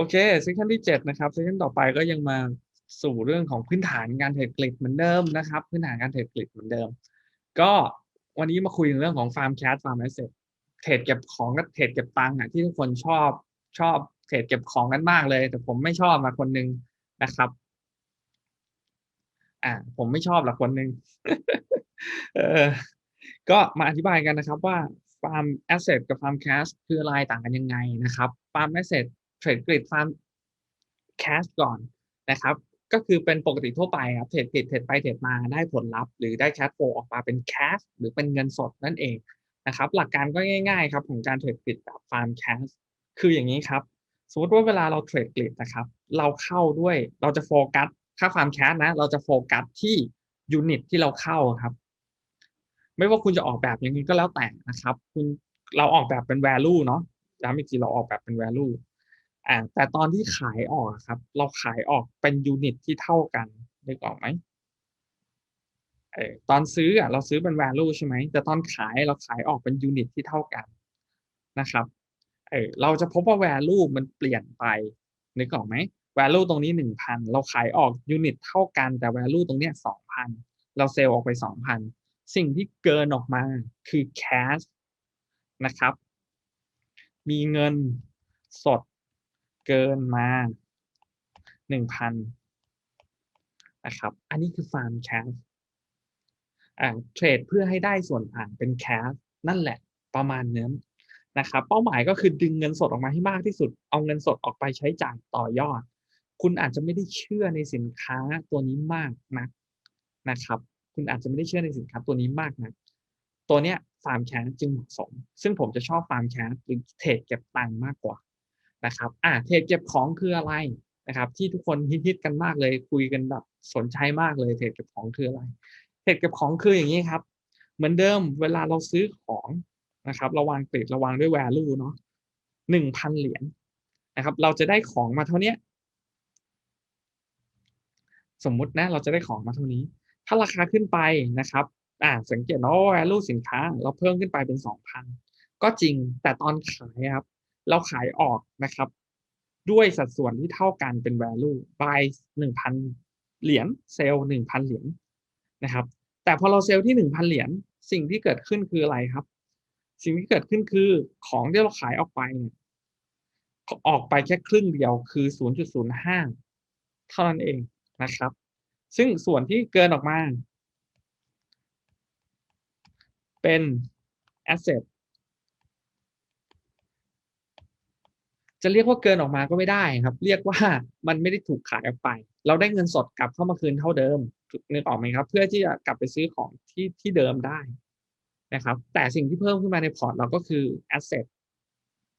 โอเคเซสชันที่เจ็ดนะครับเซสชันต่อไปก็ยังมาสู่เรื่องของพื้นฐานการเทรดกริดเหมือนเดิมนะครับ พื้นฐานการเทรดกริดเหมือนเดิม ก็วันนี้มาคุยเรื่องของฟาร์มแคสฟาร์มแอสเซทเทรดเก็บของกับเทรดเก็บตังค์อะที่ทุกคนชอบชอบเทรดเก็บของกันมากเลย แต่ผมไม่ชอบมาคนนึงนะครับอ่าผมไม่ชอบละคนหนึ่งเออก็มาอธิบายกันนะครับว่าฟาร์มแอสเซทกับฟาร์มแคสคืออะไรต่างกันยังไงนะครับฟาร์มแอสเซท เทรดกริดฟาร์มแคสก่อนนะครับ ก็คือเป็นปกติทั่วไปครับเทรดกริดเทรดไปเทรดมาได้ผลลัพธ์หรือได้แคสโฟออกมาเป็นแคสหรือเป็นเงินสดนั่นเองนะครับ หลักการก็ง่าย ๆ ครับของการเทรดกริดแบบฟาร์มแคสคืออย่างนี้ครับสมมติว่าเวลาเราเทรดกริดนะครับ เราเข้าด้วยเราจะโฟกัสค่าฟาร์มแคสนะ เราจะโฟกัสที่ยูนิตที่เราเข้าครับ ไม่ว่าคุณจะออกแบบยังไงก็แล้วแต่นะครับ คุณเราออกแบบเป็น value เนาะย้ำอีกทีเราออกแบบเป็น value อ่าแต่ตอนที่ขายออกครับ เราขายออกเป็นยูนิตที่เท่ากันนึกออกไหมเออตอนซื้ออะเราซื้อเป็น value ใช่ไหมแต่ตอนขายเราขายออกเป็นยูนิตที่เท่ากันนะครับเออเราจะพบว่า value มันเปลี่ยนไปนึกออกไหม value ตรงนี้หนึ่งพันเราขายออกยูนิตเท่ากันแต่ value ตรงเนี้ยสองพันเราเซลล์ออกไปสองพันสิ่งที่เกินออกมาคือ cash นะครับ มีเงินสด เกินมาหนึ่งพันนะครับ อันนี้คือ farm cash อ่าเทรดเพื่อให้ได้ส่วนต่างเป็น cash นั่นแหละประมาณนั้นนะครับ เป้าหมายก็คือดึงเงินสดออกมาให้มากที่สุด เอาเงินสดออกไปใช้จ่ายต่อยอด คุณอาจจะไม่ได้เชื่อในสินค้าตัวนี้มากนักนะครับ คุณอาจจะไม่ได้เชื่อในสินค้าตัวนี้มากนะตัวเนี้ยฟาร์มแคสจึงเหมาะสม ซึ่งผมจะชอบฟาร์มแคสหรือเทรดเก็บตังค์มากกว่า นะครับอ่าเทรดเก็บของคืออะไรนะครับ ที่ทุกคนฮิตๆกันมากเลย คุยกันแบบสนใจมากเลยเทรดเก็บของคืออะไรเทรดเก็บของคืออย่างนี้ครับ เหมือนเดิมเวลาเราซื้อของนะครับเราวางเกรดเราวางด้วย value เนาะหนึ่งพันเหรียญนะครับ เราจะได้ของมาเท่านี้สมมุตินะเราจะได้ของมาเท่านี้ ถ้าราคาขึ้นไปนะครับอ่าสังเกตว่า value สินค้า เราเพิ่มขึ้นไปเป็นสองพันก็จริงแต่ตอนขายครับ เราขายออกนะครับ ด้วยสัดส่วนที่เท่ากันเป็น value buy หนึ่งพันเหรียญเซลล์หนึ่งพันเหรียญนะครับ แต่พอเราเซลล์ที่หนึ่งพันเหรียญสิ่งที่เกิดขึ้นคืออะไรครับ สิ่งที่เกิดขึ้นคือของที่เราขายออกไปเนี่ยออกไปแค่ครึ่งเดียวคือ 0.05 เท่านั้นเองนะครับ ซึ่งส่วนที่เกินออกมา เป็น asset จะเรียกว่าเกินออกมาก็ไม่ได้ครับ เรียกว่ามันไม่ได้ถูกขายออกไป เราได้เงินสดกลับเข้ามาคืนเท่าเดิมนึกออกไหมครับ เพื่อที่จะกลับไปซื้อของที่ที่เดิมได้นะครับ แต่สิ่งที่เพิ่มขึ้นมาในพอร์ตเราก็คือ asset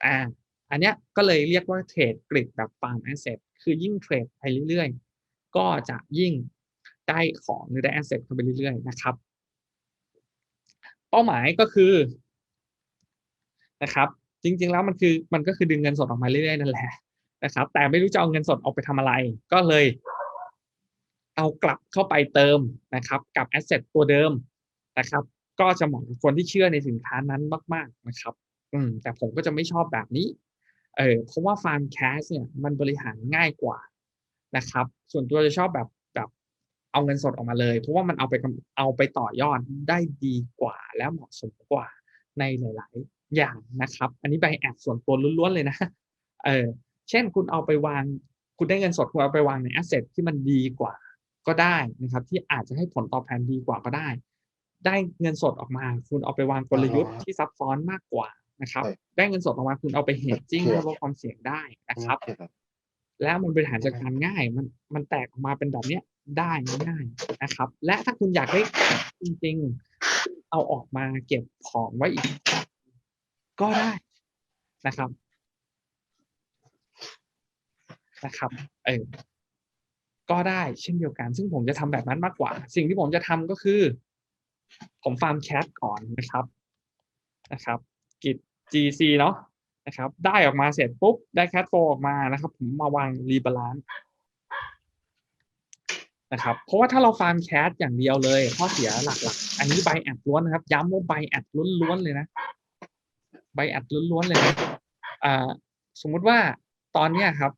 อ่าอันเนี้ยก็เลยเรียกว่าเทรดกริดแบบ farm asset คือยิ่งเทรดไปเรื่อยๆ ก็จะยิ่งได้ของหรือได้ asset เข้าไปเรื่อยๆ นะครับ เป้าหมายก็คือนะครับ จริง ๆ แล้วมันคือมันก็คือดึงเงินสดออกมาเรื่อยๆนั่นแหละนะครับ แต่ไม่รู้จะเอาเงินสดออกไปทำอะไร ก็เลยเอากลับเข้าไปเติมนะครับ กับ asset ตัวเดิมนะครับ ก็จะเหมาะกับคนที่เชื่อในสินค้านั้นมาก ๆนะครับ อืม แต่ผมก็จะไม่ชอบแบบนี้ เออเพราะว่า farm cash เนี่ย มันบริหารง่ายกว่านะครับ ส่วนตัวจะชอบแบบแบบเอาเงินสดออกมาเลย เพราะว่ามันเอาไปเอาไปต่อยอดได้ดีกว่า และเหมาะสมกว่าในหลาย อย่างนะครับ อันนี้ใบแอดส่วนตัวล้วนๆเลยนะ เออ เช่นคุณเอาไปวาง คุณได้เงินสดคุณเอาไปวางใน asset ที่มันดีกว่าก็ได้นะครับ ที่อาจจะให้ผลตอบแทนดีกว่าก็ได้ ได้เงินสดออกมา คุณเอาไปวางกลยุทธ์ที่ซับซ้อนมากกว่านะครับ ได้เงินสดออกมาคุณเอาไปเฮดจิ้งเพื่อลดความเสี่ยงได้นะครับ แล้วมันบริหารจัดการง่าย มันมันแตกออกมาเป็นแบบเนี้ยได้ง่ายนะครับ และถ้าคุณอยากได้จริงๆ เอาออกมาเก็บของไว้อีก ก็ได้นะครับ นะครับ เออก็ได้เช่นเดียวกัน ซึ่งผมจะทำแบบนั้นมากกว่า สิ่งที่ผมจะทำก็คือ ผมฟาร์มแคทก่อนนะครับ นะครับ กิจ GC เนาะนะครับ ได้ออกมาเสร็จปุ๊บ ได้แคทโฟออกมานะครับ ผมมาวางรีบาลานซ์นะครับ เพราะว่าถ้าเราฟาร์มแคทอย่างเดียวเลย ข้อเสียหลักๆ อันนี้ใบแอดล้วนนะครับ ย้ำว่าใบแอดล้วนๆเลยนะ ใบแอดล้วนๆเลยนะอ่าสมมุติว่าตอนเนี้ยครับ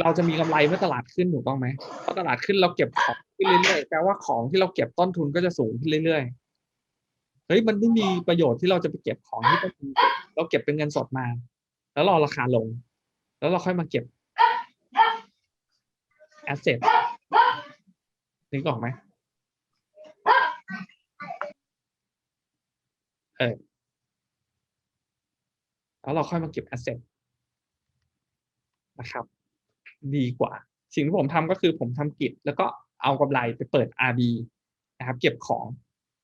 เราจะมีกำไรเมื่อตลาดขึ้นถูกต้องไหมพอตลาดขึ้นเราเก็บของขึ้นเรื่อยๆแปลว่าของที่เราเก็บต้นทุนก็จะสูงขึ้นเรื่อยๆเฮ้ยมันไม่มีประโยชน์ที่เราจะไปเก็บของที่ต้นทุนเราเก็บเป็นเงินสดมา แล้วรอราคาลง แล้วเราค่อยมาเก็บแอสเซทนึกออกไหมเออ แล้วเราค่อยมาเก็บแอสเซทนะครับ ดีกว่า สิ่งที่ผมทำก็คือผมทำกิจ แล้วก็เอากำไรไปเปิด RB นะครับ เก็บของ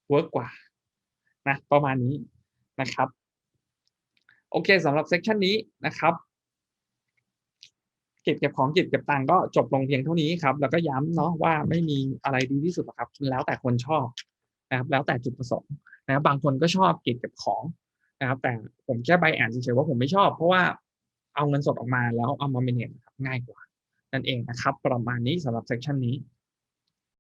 เวิร์กกว่านะประมาณนี้นะครับ โอเคสำหรับเซสชันนี้นะครับเก็บเก็บของเก็บเก็บตังก็จบลงเพียงเท่านี้ครับ แล้วก็ย้ำเนาะว่าไม่มีอะไรดีที่สุดหรอกครับ แล้วแต่คนชอบนะครับ แล้วแต่จุดประสงค์นะครับบางคนก็ชอบเก็บเก็บของ นะครับ แต่ผมแค่ใบแอนเฉยๆว่าผมไม่ชอบ เพราะว่าเอาเงินสดออกมาแล้วเอามาเมนจครับง่ายกว่า นั่นเองนะครับ ประมาณนี้สำหรับเซสชันนี้